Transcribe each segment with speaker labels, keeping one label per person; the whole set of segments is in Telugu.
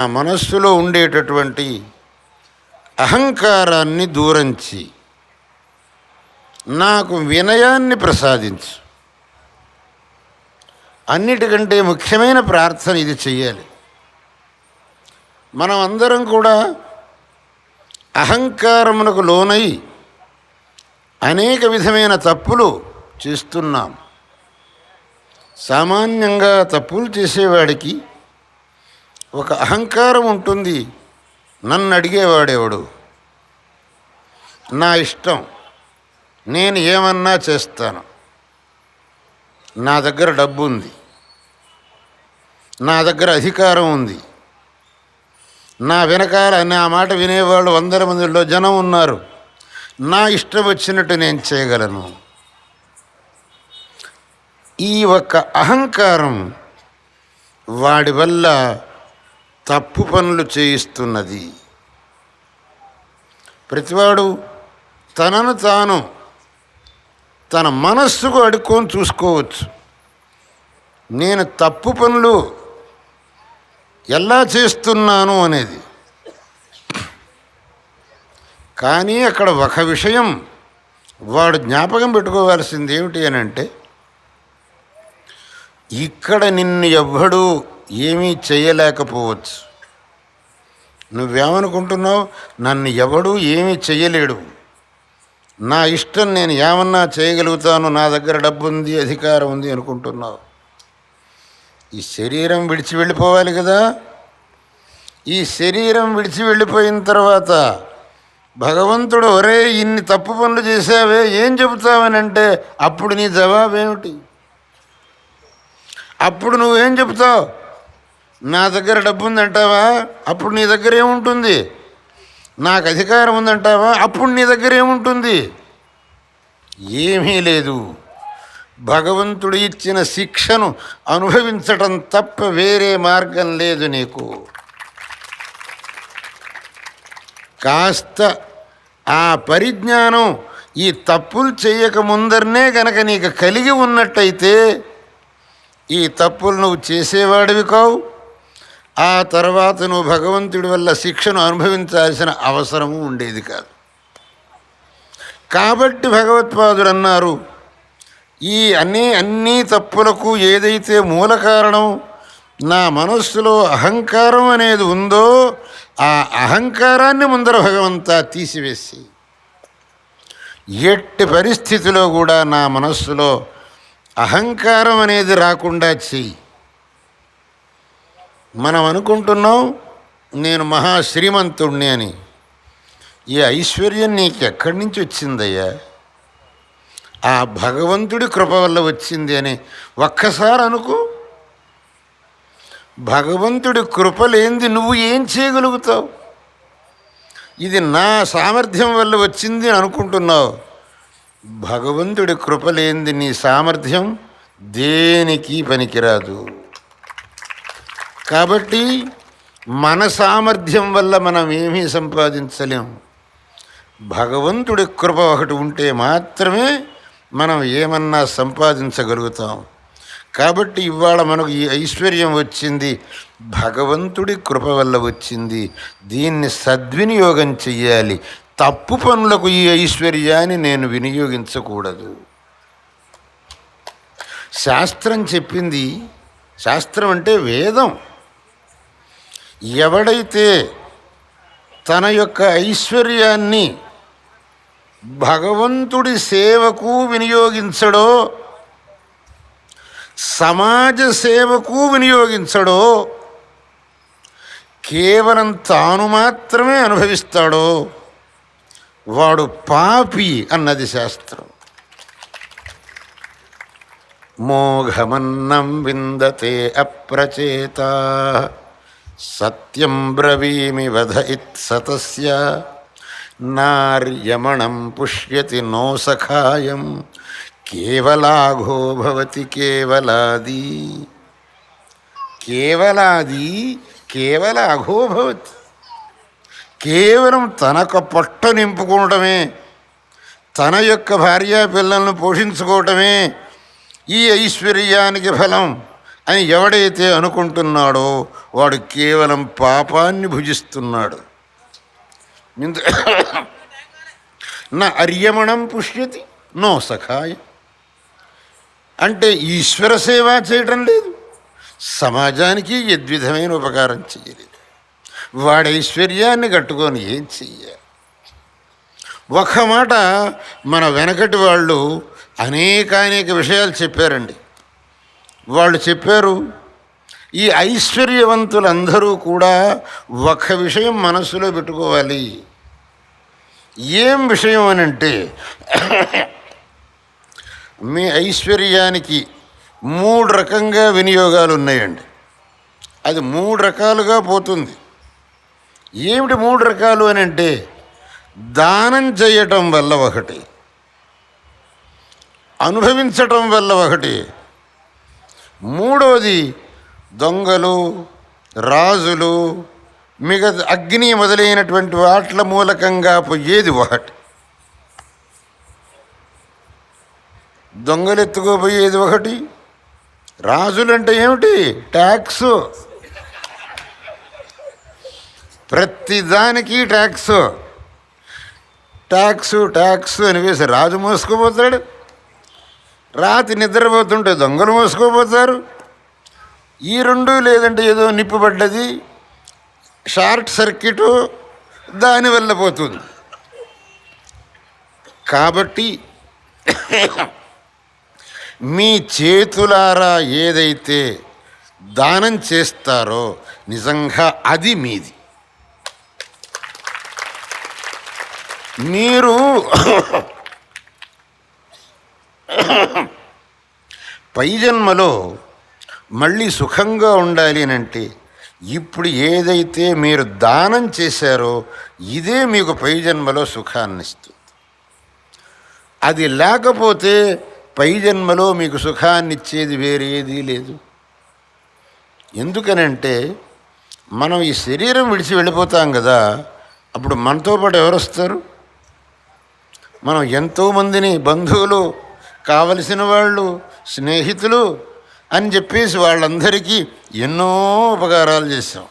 Speaker 1: ఆ మనస్సులో ఉండేటటువంటి అహంకారాన్ని దూరంచి నాకు వినయాన్ని ప్రసాదించు. అన్నిటికంటే ముఖ్యమైన ప్రార్థన ఇది చెయ్యాలి. మనం అందరం కూడా అహంకారమునకు లోనై అనేక విధమైన తప్పులు చేస్తున్నాం. సామాన్యంగా తప్పులు చేసేవాడికి ఒక అహంకారం ఉంటుంది. నన్ను అడిగేవాడేవాడు? నా ఇష్టం. నేను ఏమన్నా చేస్తాను. నా దగ్గర డబ్బు ఉంది. నా దగ్గర అధికారం ఉంది. నా వెనకాల నా మాట వినేవాళ్ళు వందల మందిలో జనం ఉన్నారు. నా ఇష్టం వచ్చినట్టు నేను చేయగలను. ఈ ఒక్క అహంకారం వాడి వల్ల తప్పు పనులు చేయిస్తున్నది. ప్రతివాడు తనను తాను తన మనస్సుకు అడుక్కొని చూసుకోవచ్చు. నేను తప్పు పనులు ఎలా చేస్తున్నాను అనేది. కానీ అక్కడ ఒక విషయం వాడు జ్ఞాపకం పెట్టుకోవాల్సింది ఏమిటి అని అంటే ఇక్కడ నిన్ను ఎవ్వడూ ఏమీ చేయలేకపోవచ్చు. నువ్వేమనుకుంటున్నావు? నన్ను ఎవడూ ఏమీ చెయ్యలేడు నా ఇష్టం నేను ఏమన్నా చేయగలుగుతాను? నా దగ్గర డబ్బు ఉంది అధికారం ఉంది అనుకుంటున్నావు. ఈ శరీరం విడిచి వెళ్ళిపోవాలి కదా? ఈ శరీరం విడిచి వెళ్ళిపోయిన తర్వాత భగవంతుడు ఒరే ఇన్ని తప్పు పనులు చేసావే ఏం చెబుతావని అంటే అప్పుడు నీ జవాబేమిటి? అప్పుడు నువ్వేం చెబుతావు? నా దగ్గర డబ్బు ఉందంటావా అప్పుడు నీ దగ్గర ఏముంటుంది? నాకు అధికారం ఉందంటావా? అప్పుడు నీ దగ్గర ఏముంటుంది? ఏమీ లేదు. భగవంతుడు ఇచ్చిన శిక్షను అనుభవించటం తప్ప వేరే మార్గం లేదు నీకు. కాస్త ఆ పరిజ్ఞానం ఈ తప్పులు చేయక ముందరనే గనక నీకు కలిగి ఉన్నట్టయితే ఈ తప్పులు నువ్వు చేసేవాడివి కావు. ఆ తర్వాత నువ్వు భగవంతుడి వల్ల శిక్షను అనుభవించాల్సిన అవసరము ఉండేది కాదు. కాబట్టి భగవత్పాదుడు అన్నారు ఈ అన్ని అన్ని తప్పులకు ఏదైతే మూల కారణం నా మనస్సులో అహంకారం అనేది ఉందో ఆ అహంకారాన్ని ముందర భగవంతా తీసివేసి ఎట్టి పరిస్థితిలో కూడా నా మనస్సులో అహంకారం అనేది రాకుండా చెయ్యి. మనం అనుకుంటున్నాం నేను మహాశ్రీమంతుణ్ణి అని. ఈ ఐశ్వర్యం నీకు ఎక్కడి నుంచి వచ్చిందయ్యా? ఆ భగవంతుడి కృప వల్ల వచ్చింది అని ఒక్కసారి అనుకో. భగవంతుడి కృప లేనిది నువ్వు ఏం చేయగలుగుతావు? ఇది నా సామర్థ్యం వల్ల వచ్చింది అని అనుకుంటున్నావు. భగవంతుడి కృప లేనిది నీ సామర్థ్యం దేనికి పనికిరాదు? కాబట్టి మన సామర్థ్యం వల్ల మనం ఏమీ సంపాదించలేం. భగవంతుడి కృప ఒకటి ఉంటే మాత్రమే మనం ఏమన్నా సంపాదించగలుగుతాం. కాబట్టి ఇవాళ మనకు ఈ ఐశ్వర్యం వచ్చింది భగవంతుడి కృప వల్ల వచ్చింది. దీన్ని సద్వినియోగం చెయ్యాలి. తప్పు పనులకు ఈ ఐశ్వర్యాన్ని నేను వినియోగించకూడదు. శాస్త్రం చెప్పింది శాస్త్రం అంటే వేదం. ఎవడైతే తన యొక్క ఐశ్వర్యాన్ని భగవంతుడి సేవకు వినియోగించడో సమాజ సేవకు వినియోగించడో కేవలం తాను మాత్రమే అనుభవిస్తాడో వాడు పాపి అన్నది శాస్త్రం. మోఘమన్నం విందతే అప్రచేత. సత్యం బ్రవీమి వధ ఇత్సతస్య నార్యమణం పుష్యతి నో సఖాయం. కేవలాఘో భవతి కేవలాది. కేవలాది కేవలాఘో కేవలం తనకు పొట్ట నింపుకోవటమే తన యొక్క భార్యా పిల్లలను పోషించుకోవటమే ఈ ఐశ్వర్యానికి ఫలం. అని ఎవడైతే అనుకుంటున్నాడో వాడు కేవలం పాపాన్ని భుజిస్తున్నాడు. నా అర్యమణం పుష్యతి నో సఖాయ. అంటే ఈశ్వర సేవ చేయటం లేదు. సమాజానికి యద్విధమైన ఉపకారం చేయలేదు. వాడి ఐశ్వర్యాన్ని కట్టుకొని ఏం చెయ్యాలి? ఒక మాట మన వెనకటి వాళ్ళు అనేక అనేక విషయాలు చెప్పారండి. వాళ్ళు చెప్పారు ఈ ఐశ్వర్యవంతులందరూ కూడా ఒక విషయం మనసులో పెట్టుకోవాలి. ఏం విషయం అని అంటే మీ ఐశ్వర్యానికి మూడు రకంగా వినియోగాలు ఉన్నాయండి. అది మూడు రకాలుగా పోతుంది. ఏమిటి మూడు రకాలు అని అంటే దానం చేయటం వల్ల ఒకటి అనుభవించటం వల్ల ఒకటి మూడవది దొంగలు రాజులు మిగతా అగ్ని మొదలైనటువంటి వాట్ల మూలకంగా పోయేది ఒకటి దొంగలు ఎత్తుకోపోయేది ఒకటి. రాజులంటే ఏమిటి? ట్యాక్స్. ప్రతిదానికి ట్యాక్స్. ట్యాక్స్ ట్యాక్స్ అని వేసి రాజు మోసుకుపోతాడు. రాత్రి నిద్రపోతుంటే దొంగలు మోసుకోపోతారు. ఈ రెండు లేదంటే ఏదో నిప్పు పడ్డది షార్ట్ సర్క్యూటు దానివల్ల పోతుంది. కాబట్టి మీ చేతులారా ఏదైతే దానం చేస్తారో నిజంగా అది మీది. మీరు పై జన్మలో మళ్ళీ సుఖంగా ఉండాలి అని అంటే ఇప్పుడు ఏదైతే మీరు దానం చేశారో ఇదే మీకు పై జన్మలో సుఖాన్ని ఇస్తుంది. అది లేకపోతే పై జన్మలో మీకు సుఖాన్ని ఇచ్చేది వేరేది లేదు. ఎందుకనంటే మనం ఈ శరీరం విడిచి వెళ్ళిపోతాం కదా అప్పుడు మనతో పాటు ఎవరు వస్తారు? మనం ఎంతోమందిని బంధువులు కావలసిన వాళ్ళు స్నేహితులు అని చెప్పేసి వాళ్ళందరికీ ఎన్నో ఉపకారాలు చేశాం.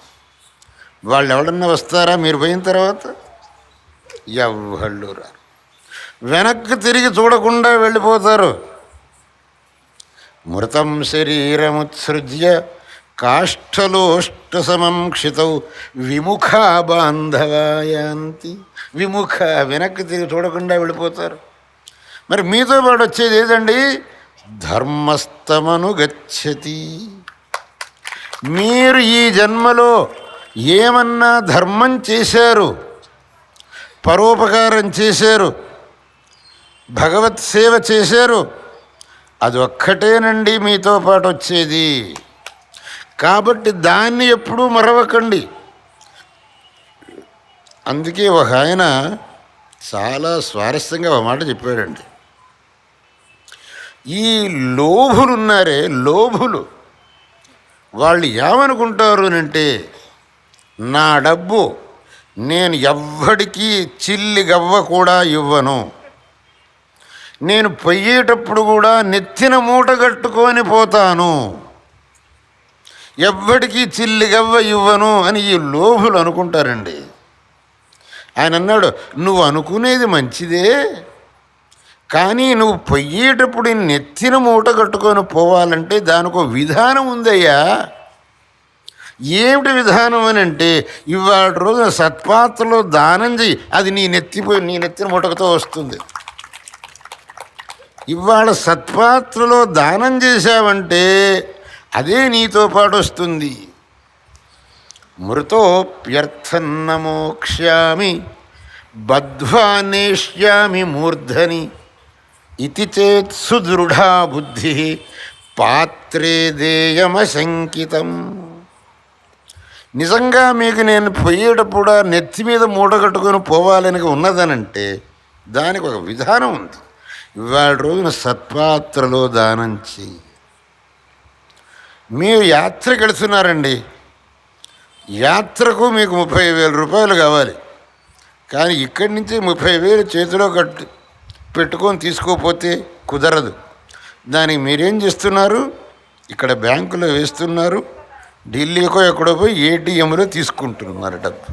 Speaker 1: వాళ్ళు ఎవడన్నా వస్తారా? మీరు పోయిన తర్వాత? ఎవళ్ళు రారు. వెనక్కి తిరిగి చూడకుండా వెళ్ళిపోతారు. మృతం శరీరముత్సృజ్య కాష్టలోష్టసమం క్షితౌ విముఖ బాంధవాయాంతి. విముఖ వెనక్కి తిరిగి చూడకుండా వెళ్ళిపోతారు. మరి మీతో పాటు వచ్చేది ఏదండి? ధర్మస్తమను గచ్చతి. మీరు ఈ జన్మలో ఏమన్నా ధర్మం చేశారు? పరోపకారం చేశారు? భగవత్ సేవ చేశారు? అది ఒక్కటేనండి మీతో పాటు వచ్చేది. కాబట్టి దాన్ని ఎప్పుడూ మరవకండి. అందుకే ఒక ఆయన చాలా స్వారస్యంగా ఒక మాట చెప్పాడండి. ఈ లోభులు ఉన్నారే లోభులు. వాళ్ళు ఏమనుకుంటారు అంటే నా డబ్బు నేను ఎవ్వడికి చిల్లి గవ్వ కూడా ఇవ్వను. నేను పొయ్యేటప్పుడు కూడా నెత్తిన మూట కట్టుకొని పోతాను. ఎవ్వడికి చిల్లి గవ్వ ఇవ్వను అని ఈ లోభులు అనుకుంటారండి. ఆయన అన్నాడు నువ్వు అనుకునేది మంచిదే కానీ నువ్వు పొయ్యేటప్పుడు నెత్తిన మూట కట్టుకొని పోవాలంటే దానికో విధానం ఉందయ్యా. ఏమిటి విధానం అని అంటే ఇవాళ రోజున సత్పాత్రలో దానం చెయ్యి అది నీ నెత్తిపోయి నీ నెత్తిన మూటకతో వస్తుంది. ఇవాళ సత్పాత్రలో దానం చేశావంటే అదే నీతో పాటు వస్తుంది. మృతోప్యర్థన్నమోక్ష్యామి బద్ధ్వా నేష్యామి మూర్ధని. ఇది చేత్ సుదృఢా బుద్ధి పాత్రే దేయమశంకితం నిజంగా మీకు నేను పోయేటప్పుడు నెత్తి మీద మూట కట్టుకొని పోవాలని ఉన్నదనంటే దానికి ఒక విధానం ఉంది ఇవాళ రోజున సత్పాత్రలో దానం చేయి మీరు యాత్రకు వెళుతున్నారండి యాత్రకు మీకు ముప్పై వేల రూపాయలు కావాలి కానీ ఇక్కడి నుంచి ముప్పై వేలు చేతిలో కట్టు పెట్టుకొని తీసుకోకపోతే కుదరదు. దానికి మీరేం చేస్తున్నారు? ఇక్కడ బ్యాంకులో వేస్తున్నారు. ఢిల్లీకో ఎక్కడో పోయి ఏటీఎంలో తీసుకుంటున్నారు డబ్బు.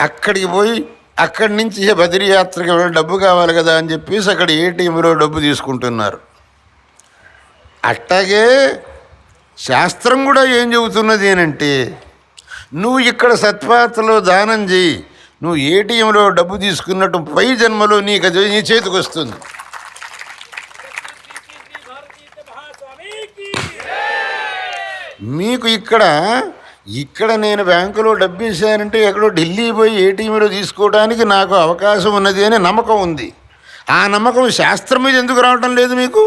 Speaker 1: అక్కడికి పోయి అక్కడి నుంచి ఏ బదిరీ డబ్బు కావాలి కదా అని చెప్పేసి అక్కడ ఏటీఎంలో డబ్బు తీసుకుంటున్నారు. అట్టాగే శాస్త్రం కూడా ఏం చెబుతున్నది ఏంటంటే నువ్వు ఇక్కడ సత్పాతలో దానం చేయి. నువ్వు ఏటీఎంలో డబ్బు తీసుకున్నట్టు పై జన్మలో నీకు అది నీ చేతికి వస్తుంది. మీకు ఇక్కడ ఇక్కడ నేను బ్యాంకులో డబ్బు ఇచ్చానంటే ఎక్కడో ఢిల్లీ పోయి ఏటీఎంలో తీసుకోవడానికి నాకు అవకాశం ఉన్నది అనే నమ్మకం ఉంది. ఆ నమ్మకం శాస్త్రం మీద ఎందుకు రావటం లేదు మీకు?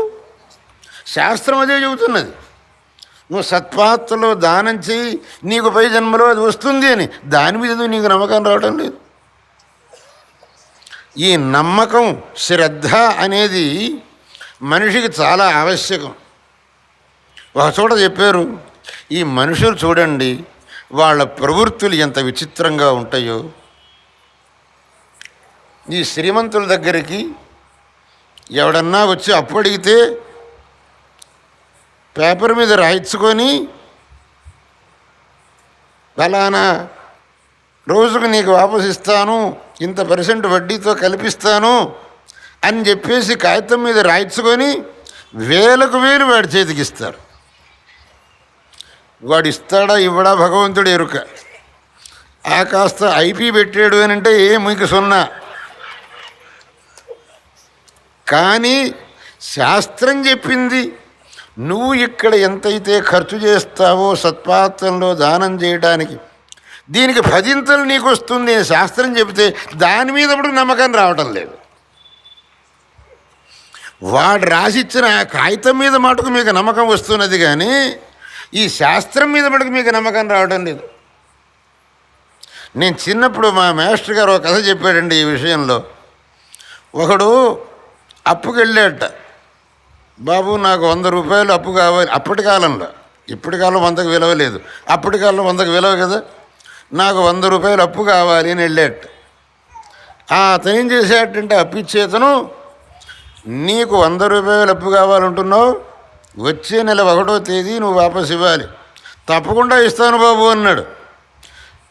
Speaker 1: శాస్త్రం అదే చెబుతున్నది. నువ్వు సత్పాత్రలో దానం చేయి నీకు పై జన్మలో అది వస్తుంది అని. దాని మీద నీకు నమ్మకం రావటం లేదు? ఈ నమ్మకం శ్రద్ధ అనేది మనిషికి చాలా ఆవశ్యకం. ఒక చోట చెప్పారు ఈ మనుషులు చూడండి వాళ్ళ ప్రవృత్తులు ఎంత విచిత్రంగా ఉంటాయో. ఈ శ్రీమంతుల దగ్గరికి ఎవడన్నా వచ్చి అప్పు అడిగితే పేపర్ మీద రాయించుకొని ఫలానా రోజుకు నీకు వాపసు ఇస్తాను ఇంత పర్సెంట్ వడ్డీతో కల్పిస్తాను అని చెప్పేసి కాగితం మీద రాయించుకొని వేలకు వేలు వాడి చేతికి ఇస్తారు. వాడు ఇస్తాడా ఇవ్వడా భగవంతుడు ఎరుక. ఆ కాస్త ఐపీ పెట్టాడు అని అంటే ఏ మీకు సున్నా. కానీ శాస్త్రం చెప్పింది నువ్వు ఇక్కడ ఎంతైతే ఖర్చు చేస్తావో సత్పాత్రంలో దానం చేయడానికి దీనికి పదింతలు నీకు వస్తుంది అని శాస్త్రం చెబితే దాని మీద ఇప్పుడు నమ్మకం రావటం లేదు. వాడు రాసిచ్చిన ఆ కాగితం మీద మటుకు మీకు నమ్మకం వస్తున్నది కానీ ఈ శాస్త్రం మీద మటుకు మీకు నమ్మకం రావడం లేదు. నేను చిన్నప్పుడు మా మాస్టర్ గారు ఒక కథ చెప్పాడండి ఈ విషయంలో. ఒకడు అప్పుకెళ్ళాట బాబు నాకు వంద రూపాయలు అప్పు కావాలి. అప్పటి కాలంలో ఇప్పటి కాలం వందకు విలువ లేదు. అప్పటి కాలంలో వందకు విలువ కదా? నాకు వంద రూపాయలు అప్పు కావాలి అని వెళ్ళాట ఆ అతను ఏం చేసేటంటే అప్పు ఇచ్చేతను నీకు వంద రూపాయలు అప్పు కావాలంటున్నావు. వచ్చే నెల ఒకటో తేదీ నువ్వు వాపసు ఇవ్వాలి. తప్పకుండా ఇస్తాను బాబు అన్నాడు.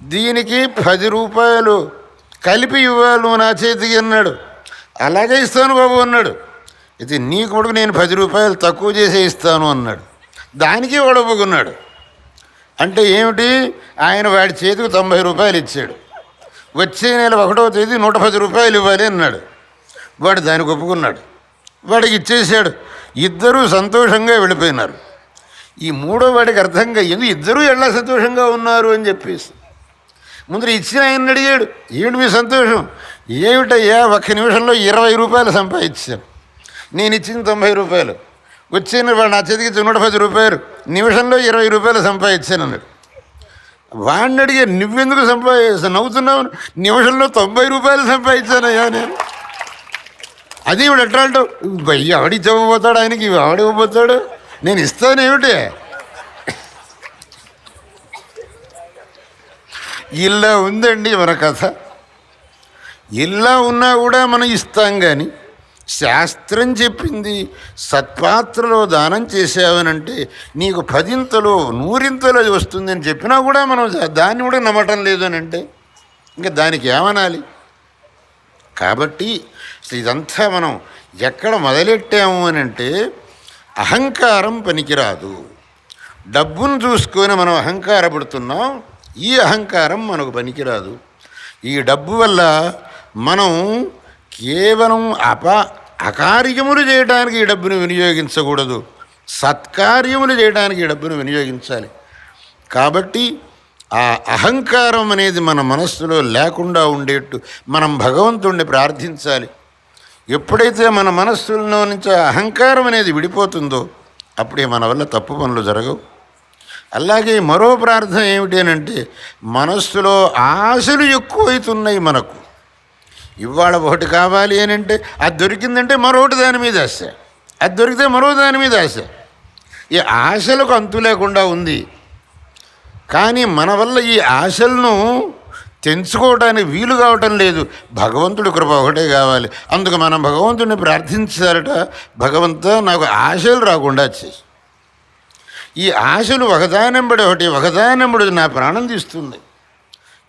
Speaker 1: దీనికి పది రూపాయలు కలిపి ఇవ్వాలి నువ్వు నా చేతికి అన్నాడు. అలాగే ఇస్తాను బాబు అన్నాడు. ఇది నీ కూడా నేను పది రూపాయలు తక్కువ చేసే ఇస్తాను అన్నాడు. దానికి వాడు ఒప్పుకున్నాడు. అంటే ఏమిటి? ఆయన వాడి చేతికి తొంభై రూపాయలు ఇచ్చాడు. వచ్చే నెల ఒకటో తేదీ నూట పది రూపాయలు ఇవ్వాలి అన్నాడు. వాడు దానికి ఒప్పుకున్నాడు. వాడికి ఇచ్చేసాడు ఇద్దరూ సంతోషంగా వెళ్ళిపోయినారు. ఈ మూడో వాడికి అర్థంగా ఎందుకు ఇద్దరూ ఎలా సంతోషంగా ఉన్నారు అని చెప్పేసి. ముందర ఇచ్చిన ఆయన అడిగాడు. ఏమిటి మీ సంతోషం? ఏమిటయ్యా ఒక్క నిమిషంలో ఇరవై రూపాయలు సంపాదించాను. నేను ఇచ్చింది తొంభై రూపాయలు. వచ్చిన వాడు నా చేతికి నూట పది రూపాయలు. నిమిషంలో ఇరవై రూపాయలు సంపాదించాను అన్నాడు వాడిని అడిగా నువ్వెందుకు సంపాదిస్తా నవ్వుతున్నావు? నిమిషంలో తొంభై రూపాయలు సంపాదించానయ్యా నేను. అది ఇప్పుడు ఎట్లా అంటావు? భయ్య ఆడిచ్చి ఆయనకి? ఇవి ఆవిడ ఇవ్వబోతాడు నేను ఇస్తాను ఏమిటి? ఇలా ఉందండి మన కథ. ఇలా ఉన్నా కూడా మనం ఇస్తాం కానీ శాస్త్రం చెప్పింది సత్పాత్రలో దానం చేసావనంటే నీకు పదింతలో నూరింతలో అది వస్తుందని చెప్పినా కూడా మనం దాన్ని కూడా నమ్మటం లేదు అని అంటే ఇంకా దానికి ఏమనాలి? కాబట్టి ఇదంతా మనం ఎక్కడ మొదలెట్టాము అని అంటే అహంకారం పనికిరాదు. డబ్బును చూసుకొని మనం అహంకారపడుతున్నాం ఈ అహంకారం మనకు పనికిరాదు. ఈ డబ్బు వల్ల మనం కేవలం అప అకార్యములు చేయడానికి ఈ డబ్బును వినియోగించకూడదు. సత్కార్యములు చేయడానికి ఈ డబ్బును వినియోగించాలి. కాబట్టి ఆ అహంకారం అనేది మన మనస్సులో లేకుండా ఉండేట్టు మనం భగవంతుణ్ణి ప్రార్థించాలి. ఎప్పుడైతే మన మనస్సులో నుంచి అహంకారం అనేది విడిపోతుందో అప్పుడే మన వల్ల తప్పు పనులు జరగవు. అలాగే మరో ప్రార్థన ఏమిటి అని అంటే మనస్సులో ఆశలు ఎక్కువైతున్నాయి మనకు. ఇవాళ ఒకటి కావాలి అని అంటే అది దొరికిందంటే మరొకటి దాని మీద ఆశ. అది దొరికితే మరో దాని మీద ఆశ. ఈ ఆశలకు అంతు లేకుండా ఉంది. కానీ మన వల్ల ఈ ఆశలను తెంచుకోవడానికి వీలు కావటం లేదు. భగవంతుడి కృప ఒకటే కావాలి. అందుకు మనం భగవంతుడిని ప్రార్థించారట భగవంతా నాకు ఆశలు రాకుండా చేయి. ఈ ఆశలు ఒకదానంబడి ఒకటి ఒకదానంబడి నా ప్రాణం తీస్తుంది.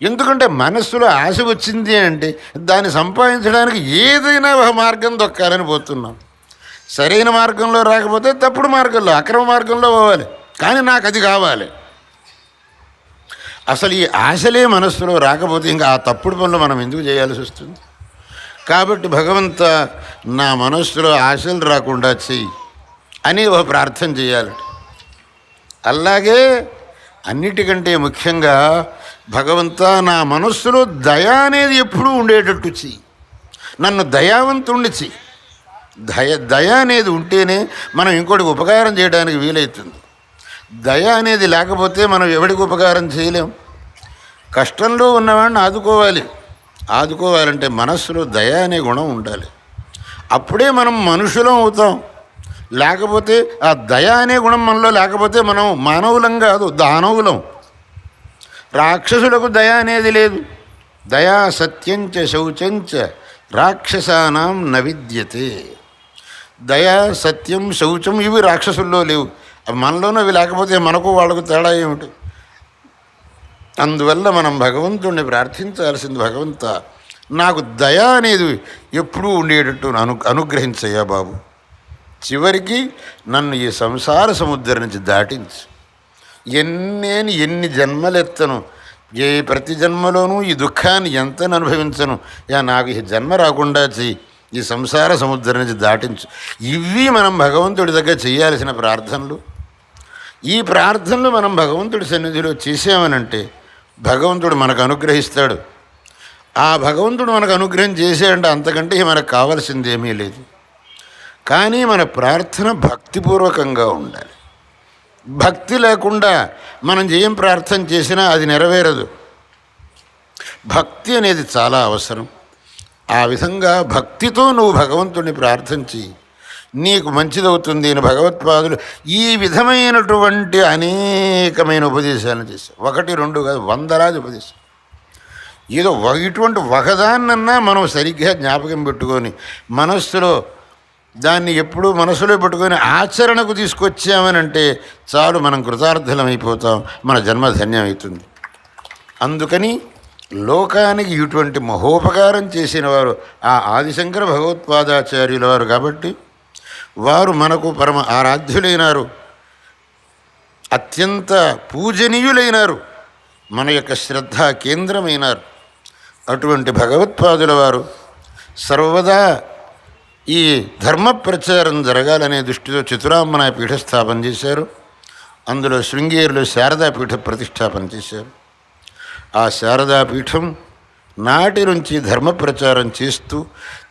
Speaker 1: ఎందుకంటే మనస్సులో ఆశ వచ్చింది అంటే దాన్ని సంపాదించడానికి ఏదైనా ఒక మార్గం దొక్కాలని పోతున్నాం. సరైన మార్గంలో రాకపోతే తప్పుడు మార్గంలో అక్రమ మార్గంలో పోవాలి. కానీ నాకు అది కావాలి. అసలు ఈ ఆశలే మనస్సులో రాకపోతే ఇంకా ఆ తప్పుడు పనులు మనం ఎందుకు చేయాల్సి వస్తుంది? కాబట్టి భగవంత నా మనస్సులో ఆశలు రాకుండా చెయ్యి అని ఒక ప్రార్థన చేయాలట అలాగే అన్నిటికంటే ముఖ్యంగా భగవంత నా మనస్సులో దయ అనేది ఎప్పుడూ ఉండేటట్టు చెయ్యి. నన్ను దయావంతుణ్ణి చెయ్యి. దయ దయ అనేది ఉంటేనే మనం ఇంకోటికి ఉపకారం చేయడానికి వీలవుతుంది దయ అనేది లేకపోతే మనం ఎవడికి ఉపకారం చేయలేం. కష్టంలో ఉన్నవాడిని ఆదుకోవాలి. ఆదుకోవాలంటే మనస్సులో దయ అనే గుణం ఉండాలి. అప్పుడే మనం మనుషులం అవుతాం. లేకపోతే ఆ దయ అనే గుణం మనలో లేకపోతే మనం మానవులం కాదు దానవులం. రాక్షసులకు దయ అనేది లేదు. దయా సత్యంచ శౌచంచ రాక్షసానాం నవిద్యతే. దయ సత్యం శౌచం ఇవి రాక్షసుల్లో లేవు. అవి మనలోనూ అవి లేకపోతే మనకు వాళ్ళకు తేడా ఏమిటి? అందువల్ల మనం భగవంతుణ్ణి ప్రార్థించాల్సింది భగవంత. నాకు దయ అనేది ఎప్పుడూ ఉండేటట్టు అను అనుగ్రహించయ్యా బాబు. చివరికి నన్ను ఈ సంసార సముద్రం నుంచి దాటించు. ఎన్నేని ఎన్ని జన్మలెత్తను? ఏ ప్రతి జన్మలోనూ ఈ దుఃఖాన్ని ఎంత అనుభవించను? యా నాకు ఈ జన్మ రాకుండా చెయ్యి. ఈ సంసార సముద్రం నుంచి దాటించు. ఇవి మనం భగవంతుడి దగ్గర చేయాల్సిన ప్రార్థనలు. ఈ ప్రార్థనలు మనం భగవంతుడి సన్నిధిలో చేసామనంటే భగవంతుడు మనకు అనుగ్రహిస్తాడు. ఆ భగవంతుడు మనకు అనుగ్రహం చేసాడంటే అంతకంటే మనకు కావాల్సింది ఏమీ లేదు. కానీ మన ప్రార్థన భక్తిపూర్వకంగా ఉండాలి. భక్తి లేకుండా మనం ఏం ప్రార్థన చేసినా అది నెరవేరదు. భక్తి అనేది చాలా అవసరం. ఆ విధంగా భక్తితో నువ్వు భగవంతుడిని ప్రార్థించి నీకు మంచిదవుతుంది అని భగవత్పాదులు ఈ విధమైనటువంటి అనేకమైన ఉపదేశాలను చేశారు. ఒకటి రెండు కాదు వందలాది ఉపదేశం ఏదో ఒక- ఇటువంటి ఒకదాన్నన్నా మనం సరిగ్గా జ్ఞాపకం పెట్టుకొని మనస్సులో దాన్ని ఎప్పుడూ మనసులో పెట్టుకొని ఆచరణకు తీసుకొచ్చామని అంటే చాలు మనం కృతార్థలమైపోతాం మన జన్మ ధన్యమవుతుంది. అందుకని లోకానికి ఇటువంటి మహోపకారం చేసిన వారు ఆ ఆదిశంకర భగవత్పాదాచార్యుల వారు కాబట్టి వారు మనకు పరమ ఆరాధ్యులైనారు. అత్యంత పూజనీయులైనారు. మన యొక్క శ్రద్ధా కేంద్రమైనారు. అటువంటి భగవత్పాదుల వారు సర్వదా ఈ ధర్మ ప్రచారం జరగాలనే దృష్టితో చతురామ్మన పీఠ స్థాపన చేశారు. అందులో శృంగేరిలో శారదాపీఠ ప్రతిష్టాపన చేశారు. ఆ శారదా పీఠం నాటి నుంచి ధర్మ ప్రచారం చేస్తూ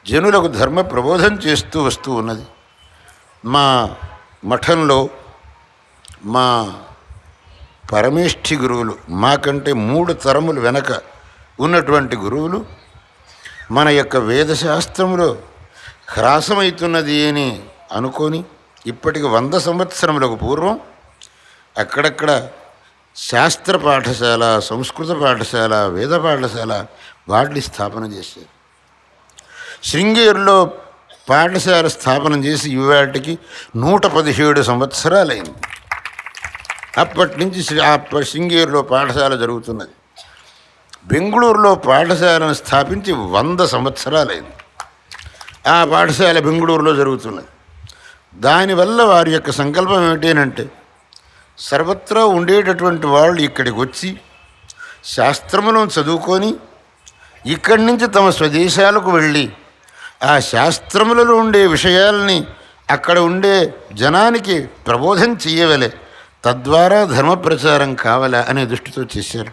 Speaker 1: జనులకు ధర్మ ప్రబోధం చేస్తూ వస్తూ ఉన్నది. మా మఠంలో మా పరమేష్ఠి గురువులు మాకంటే మూడు తరములు వెనక ఉన్నటువంటి గురువులు మన యొక్క వేదశాస్త్రంలో హ్రాసమవుతున్నది అని అనుకొని ఇప్పటికి వంద సంవత్సరములకు పూర్వం అక్కడక్కడ శాస్త్ర పాఠశాల సంస్కృత పాఠశాల వేద పాఠశాల వాటిని స్థాపన చేశారు. శృంగేరులో పాఠశాల స్థాపన చేసి ఇవాటికి నూట పదిహేడు సంవత్సరాలైంది. అప్పటి నుంచి శృంగేరులో పాఠశాల జరుగుతున్నది. బెంగళూరులో పాఠశాలను స్థాపించి వంద సంవత్సరాలైంది. ఆ పాఠశాల బెంగళూరులో జరుగుతున్నది. దానివల్ల వారి యొక్క సంకల్పం ఏమిటేనంటే సర్వత్రా ఉండేటటువంటి వాళ్ళు ఇక్కడికి వచ్చి శాస్త్రములను చదువుకొని ఇక్కడి నుంచి తమ స్వదేశాలకు వెళ్ళి ఆ శాస్త్రములలో ఉండే విషయాల్ని అక్కడ ఉండే జనానికి ప్రబోధం చేయవలే తద్వారా ధర్మ ప్రచారం కావాలా అనే దృష్టితో చేశారు.